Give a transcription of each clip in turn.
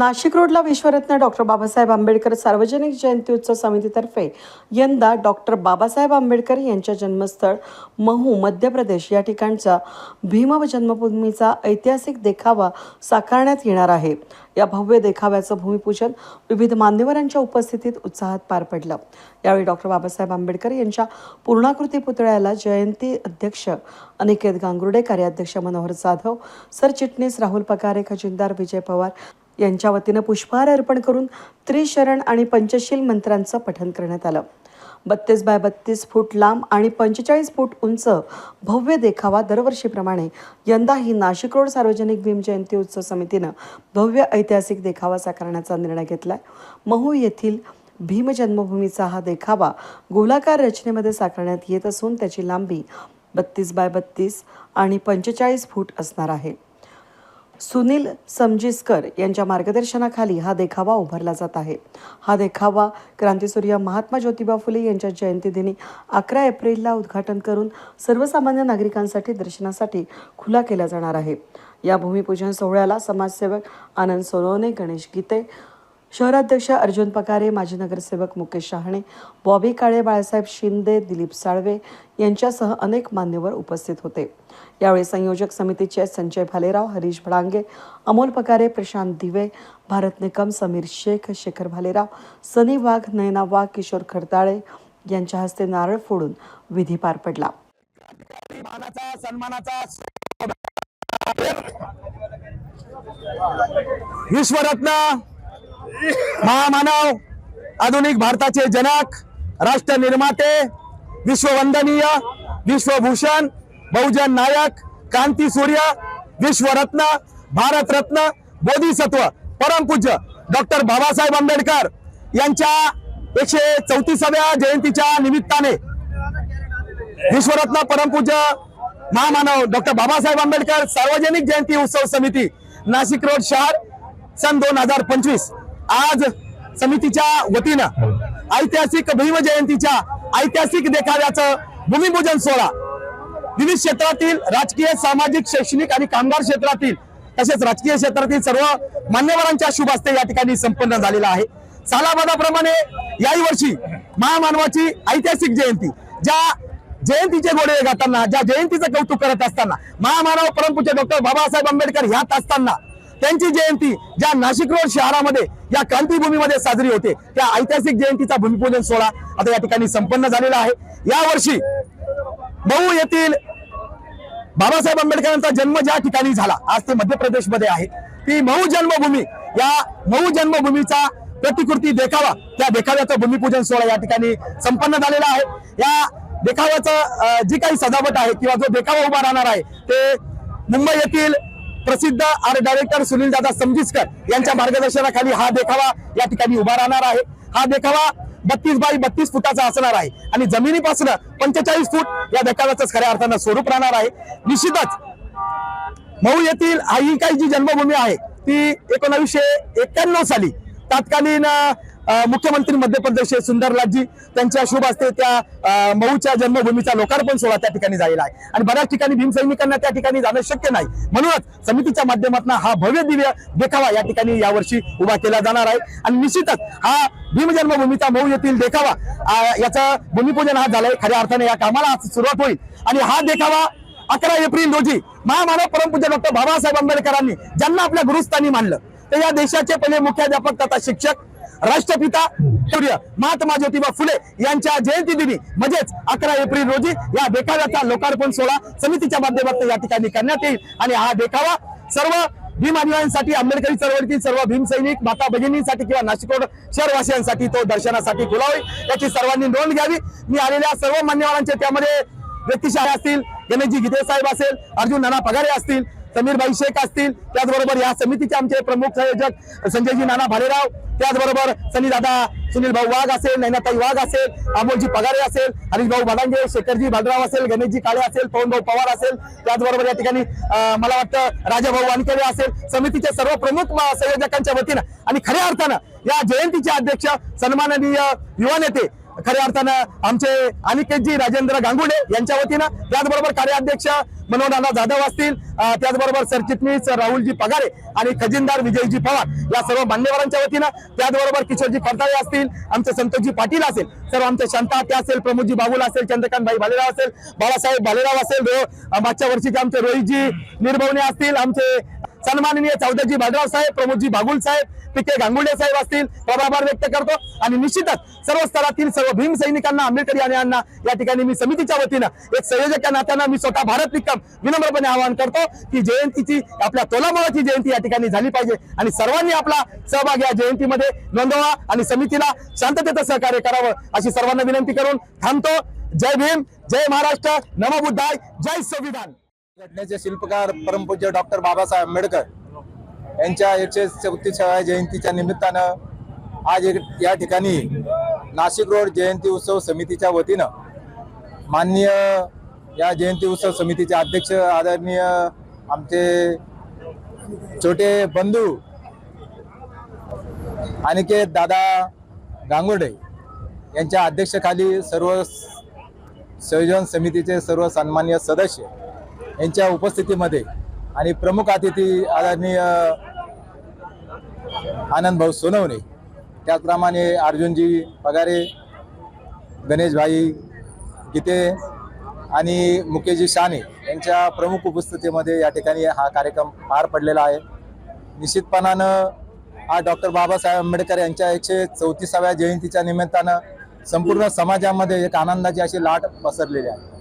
नाशिक रोडला विश्वरत्न डॉक्टर बाबासाहेब आंबेडकर सार्वजनिक जयंती उत्सव समितीतर्फे यंदा डॉक्टर बाबासाहेब आंबेडकर यांच्या जन्मस्थळ महू मध्य प्रदेश या ठिकाणचा भीम जन्मभूमीचा ऐतिहासिक देखावा साकारण्यात येणार आहे. या भव्य देखाव्याचं भूमिपूजन विविध मान्यवरांच्या उपस्थितीत उत्साहात पार पडलं. यावेळी डॉक्टर बाबासाहेब आंबेडकर यांच्या पूर्णाकृती पुतळ्याला जयंती अध्यक्ष अनिकेत गांगुर्डे कार्याध्यक्ष मनोहर जाधव सरचिटणीस राहुल पकारे खजिनदार विजय पवार यांच्या वतीनं पुष्पहार अर्पण करून त्रिशरण आणि पंचशील मंत्रांचं पठण करण्यात आलं. बत्तीस बाय बत्तीस फूट लांब आणि पंचेचाळीस फूट उंच भव्य देखावा दरवर्षीप्रमाणे यंदाही नाशिक रोड सार्वजनिक भीम जयंती उत्सव समितीनं भव्य ऐतिहासिक देखावा साकारण्याचा निर्णय घेतलाय. महू येथील भीमजन्मभूमीचा हा देखावा गोलाकार रचनेमध्ये साकारण्यात येत असून त्याची लांबी बत्तीस बाय बत्तीस आणि पंचेचाळीस फूट असणार आहे. सुनील समजिस्कर यांच्या मार्गदर्शनाखाली हा देखावा उभारला जात आहे. हा देखावा क्रांतीसूर्य महात्मा ज्योतिबा फुले यांच्या जयंतीदिनी अकरा एप्रिलला उद्घाटन करून सर्वसामान्य नागरिकांसाठी दर्शनासाठी खुला केला जाणार आहे. या भूमिपूजन सोहळ्याला समाजसेवक आनंद सोनवणे गणेश गीते शहराध्यक्ष अर्जुन पकारे माजी नगरसेवक मुकेश शहाणे बॉबी काळे बाळासाहेब शिंदे दिलीप साळवे यांच्यासह अनेक मान्यवर उपस्थित होते. यावेळी संयोजक समितीचे संजय भालेराव हरीश भडांगे अमोल पकारे प्रशांत दिवे भारत निकम समीर शेख शेखर भालेराव सनी वाघ नयना वाघ किशोर खरताळे यांच्या हस्ते नारळ फोडून विधी पार पडला. विश्वरत्न महामानव आधुनिक भारताचे जनक राष्ट्र निर्माते विश्ववंदनीय विश्वभूषण बहुजन नायक क्रांती सूर्य विश्वरत्न भारतरत्न बोधिसत्व परमपूज्य डॉक्टर बाबासाहेब आंबेडकर यांच्या एकशे चौतीसाव्या जयंतीच्या निमित्ताने विश्वरत्न परमपूज्य महामानव डॉक्टर बाबासाहेब आंबेडकर सार्वजनिक जयंती उत्सव समिती नाशिक रोड शहर सन दोन हजार पंचवीस. आज समितीच्या वतीनं ऐतिहासिक भीम जयंतीच्या ऐतिहासिक देखाव्याचं भूमिपूजन सोहळा. विविध क्षेत्रातील राजकीय सामाजिक शैक्षणिक आणि कामगार क्षेत्रातील तसेच राजकीय क्षेत्रातील सर्व मान्यवरांच्या शुभ हस्ते या ठिकाणी संपन्न झालेला आहे. सालाबादाप्रमाणे याही वर्षी महामानवाची ऐतिहासिक जयंती ज्या जयंतीचे गोडे गाताना ज्या जयंतीचं कौतुक करत असताना महामानव परमपूज्य डॉक्टर बाबासाहेब आंबेडकर ह्यात असताना त्यांची जयंती ज्या नाशिक रोड शहरामध्ये या क्रांतीभूमीमध्ये साजरी होते. त्या ऐतिहासिक जयंतीचा भूमिपूजन सोहळा आता या ठिकाणी संपन्न झालेला आहे. यावर्षी मऊ येथील बाबासाहेब आंबेडकरांचा जन्म ज्या ठिकाणी झाला आज ते मध्य प्रदेशमध्ये आहे. ती मऊ जन्मभूमी या मऊ जन्मभूमीचा प्रतिकृती देखावा त्या देखाव्याचा भूमिपूजन सोहळा या ठिकाणी संपन्न झालेला आहे. या देखाव्याचं जी काही सजावट आहे किंवा जो देखावा उभा राहणार आहे ते मुंबई येथील प्रसिद्ध आर्ट डायरेक्टर सुनील दादा समजिस्कर यांच्या मार्गदर्शनाखाली हा देखावा या ठिकाणी उभा राहणार आहे. हा देखावा बत्तीस बाय बत्तीस फुटाचा असणार आहे. आणि जमिनीपासून पंचेचाळीस फूट या देखाव्याचं खऱ्या अर्थानं स्वरूप राहणार आहे. निश्चितच मऊ येथील आई काही जी जन्मभूमी आहे ती एकोणावीसशे एक्क्याण्णव साली तत्कालीन मुख्यमंत्री मध्य प्रदेश सुंदरलालजी त्यांच्या शुभ असते त्या मऊच्या जन्मभूमीचा लोकार्पण सोहळा त्या ठिकाणी झालेला आहे. आणि बऱ्याच ठिकाणी भीमसैनिकांना त्या ठिकाणी जाणं शक्य नाही. म्हणूनच समितीच्या माध्यमातून हा भव्य दिव्य देखावा या ठिकाणी यावर्षी उभा केला जाणार आहे. आणि निश्चितच हा भीम जन्मभूमीचा मऊ येथील देखावा याचं भूमिपूजन हा झालंय. खऱ्या अर्थाने या कामाला आज सुरुवात होईल. आणि हा देखावा अकरा एप्रिल रोजी महामानव परमपूज्य डॉक्टर बाबासाहेब आंबेडकरांनी ज्यांना आपल्या गुरुस्थानी मानलं तर या देशाचे पहिले मुख्याध्यापक तथा शिक्षक राष्ट्रपिता सूर्य महात्मा ज्योतिबा फुले यांच्या जयंती दिनी म्हणजेच अकरा एप्रिल रोजी या देखाव्याचा लोकार्पण सोहळा समितीच्या माध्यमातून या ठिकाणी करण्यात येईल. आणि हा देखावा सर्व भीम अनुयायांसाठी आंबेडकरी चळवळीतील सर्व भीम सैनिक माता भगिनींसाठी किंवा नाशिक रोड शहरवासियांसाठी तो दर्शनासाठी खुला होईल याची सर्वांनी नोंद घ्यावी. मी आलेल्या सर्व मान्यवरांचे त्यामध्ये व्यक्तिशः असतील गणेशजी गिदे साहेब असेल अर्जुन नाना पगारे असतील समीरभाई शेख असतील त्याचबरोबर या समितीचे आमचे प्रमुख संयोजक संजयजी नाना भालेराव त्याचबरोबर सनी दादा सुनील भाऊ वाघ असेल नैनाताई वाघ असेल अमोलजी पगारे असेल हरीशभाऊ भाडांगे शेखरजी भालराव असेल गणेशजी काळे असेल पवन भाऊ पवार असेल त्याचबरोबर या ठिकाणी मला वाटतं राजाभाऊ वानखेडे असेल समितीचे सर्व प्रमुख संयोजकांच्या वतीनं आणि खऱ्या अर्थानं या जयंतीचे अध्यक्ष सन्माननीय युवा नेते खऱ्या अर्थानं आमचे अनिकेतजी राजेंद्र गांगुडे यांच्या वतीनं त्याचबरोबर कार्याध्यक्ष मनोहरनाना जाधव असतील. त्याचबरोबर सरचिटणीस राहुलजी पगारे आणि खजिनदार विजयजी पवार या सर्व मान्यवरांच्या वतीनं त्याचबरोबर किशोरजी खडताळे असतील आमचे संतोषजी पाटील असेल सर्व आमचे शांता त्या असेल प्रमोदजी बाबुल असेल चंद्रकांत भाई भालेराव असेल बाळासाहेब भालेराव असेल मागच्या वर्षीचे आमचे रोहितजी निर्भवणे असतील आमचे सन्माननीय चौधरीजी भाडराव साहेब प्रमोदजी भागुल साहेब पिके के गांगुडे साहेब असतील. प्रभाभार व्यक्त करतो. आणि निश्चितच सर्व स्तरातील सर्व भीम सैनिकांना आंबेडकरी यांना या ठिकाणी मी समितीच्या वतीनं एक संयोजक या नात्यानं मी स्वतः भारत निकम विनम्रपणे आवाहन करतो की जयंतीची आपल्या तोलामोळाची जयंती या ठिकाणी झाली पाहिजे. आणि सर्वांनी आपला सहभाग या जयंतीमध्ये नोंदवा आणि समितीला शांततेचं सहकार्य करावं अशी सर्वांना विनंती करून थांबतो. जय भीम जय महाराष्ट्र नमबुद्धाय जय संविधान. घटनेचे शिल्पकार परमपूज्य डॉक्टर बाबासाहेब आंबेडकर यांच्या एकशे चौतीसाव्या जयंतीच्या निमित्तानं आज एक या ठिकाणी नाशिक रोड जयंती उत्सव समितीच्या वतीनं माननीय या जयंती उत्सव समितीचे अध्यक्ष आदरणीय आमचे छोटे बंधू अनिकेत दादा गांगुडे यांच्या अध्यक्षखाली सर्व संयोजन समितीचे सर्व सन्मान्य सदस्य यांच्या उपस्थितीमध्ये. आणि प्रमुख अतिथी आदरणीय आनंद भाऊ सोनवणे. त्याचप्रमाणे अर्जुनजी पगारे गणेशभाई गीते आणि मुकेशजी शाने यांच्या प्रमुख उपस्थितीमध्ये या ठिकाणी हा कार्यक्रम पार पडलेला आहे. निश्चितपणानं हा डॉक्टर बाबासाहेब आंबेडकर यांच्या एकशे चौतीसाव्या जयंतीच्या निमित्तानं संपूर्ण समाजामध्ये एक आनंदाची अशी लाट पसरलेली आहे.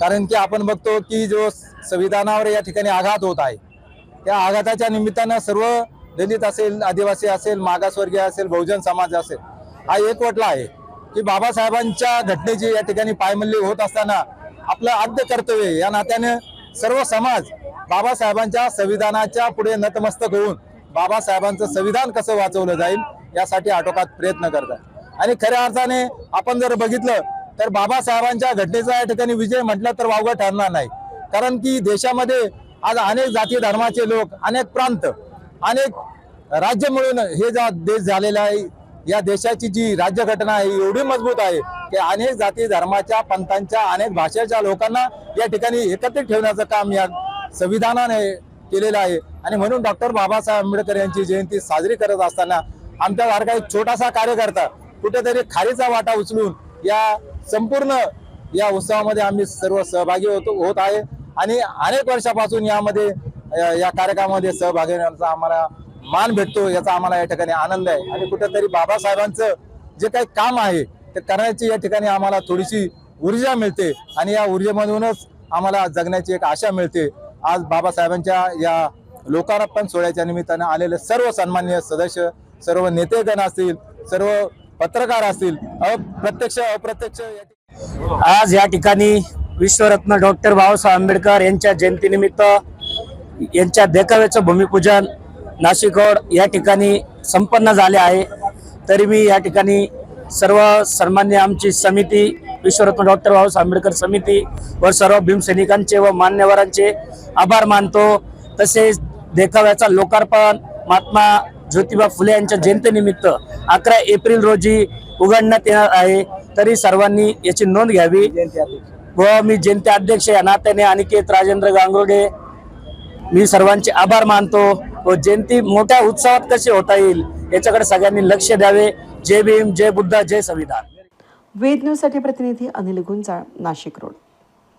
कारण की आपण बघतो की जो संविधानावर या ठिकाणी आघात होत आहे त्या आघाताच्या निमित्तानं सर्व दलित असेल आदिवासी असेल मागासवर्गीय असेल बहुजन समाज असेल हा एकवटला आहे की बाबासाहेबांच्या घटनेची या ठिकाणी पायमल्ली होत असताना आपलं आद्य कर्तव्य या नात्याने सर्व समाज बाबासाहेबांच्या संविधानाच्या पुढे नतमस्तक होऊन बाबासाहेबांचं संविधान कसं वाचवलं जाईल यासाठी आटोकात प्रयत्न करतात आणि खऱ्या अर्थाने आपण जर बघितलं तर बाबासाहेबांच्या घटनेचा या ठिकाणी विजय म्हटला तर वावगा ठरणार नाही. कारण की देशामध्ये आज अनेक जाती धर्माचे लोक अनेक प्रांत अनेक राज्य मिळून हे जा देश झालेला आहे या देशाची जी राज्यघटना आहे एवढी मजबूत आहे की अनेक जाती धर्माच्या पंथांच्या अनेक भाषेच्या लोकांना या ठिकाणी एकत्रित ठेवण्याचं काम या संविधानाने केलेलं आहे. आणि म्हणून डॉक्टर बाबासाहेब आंबेडकर यांची जयंती साजरी करत असताना आमच्या सारखा एक छोटासा कार्यकर्ता कुठेतरी खारीचा वाटा उचलून या संपूर्ण या उत्सवामध्ये आम्ही सर्व सहभागी होतो होत आहे. आणि अनेक वर्षापासून यामध्ये या कार्यक्रमामध्ये सहभागी होण्याचा आम्हाला मान भेटतो याचा आम्हाला या ठिकाणी आनंद आहे. आणि कुठेतरी बाबासाहेबांचं जे काही काम आहे ते करण्याची या ठिकाणी आम्हाला थोडीशी ऊर्जा मिळते. आणि या ऊर्जेमधूनच आम्हाला जगण्याची एक आशा मिळते. आज बाबासाहेबांच्या या लोकार्पण सोहळ्याच्या निमित्तानं आलेले सर्व सन्मान्य सदस्य सर्व नेतेगण असतील सर्व पत्रकार असतील. अप्रत्यक्ष अप्रत्यक्ष आज या ठिकाणी विश्वरत्न डॉक्टर बाबासाहेब आंबेडकर यांच्या जयंतीनिमित्त यांच्या देखाव्याचं भूमिपूजन नाशिक रोड या ठिकाणी संपन्न झाले आहे. तरी मी या ठिकाणी सर्व सन्मान्य आमची समिती विश्वरत्न डॉक्टर बाबासाहेब आंबेडकर समिती व सर्व भीमसैनिकांचे व मान्यवरांचे आभार मानतो. तसेच देखाव्याचा लोकार्पण महात्मा ज्योतिबा फुले यांच्या जयंतीनिमित्त अकरा एप्रिल रोजी उघडण्यात येणार आहे. तरी सर्वांनी याची नोंद घ्यावी. व मी जयंती अध्यक्ष या नात्याने अनिकेत राजेंद्र गांगुर्डे मी सर्वांचे आभार मानतो. व जयंती मोठ्या उत्सवात कशी होता येईल याच्याकडे सगळ्यांनी लक्ष द्यावे. जय भीम जय बुद्ध जय संविधान. वेद न्यूजसाठी प्रतिनिधी अनिल गुंजाळ नाशिक रोड.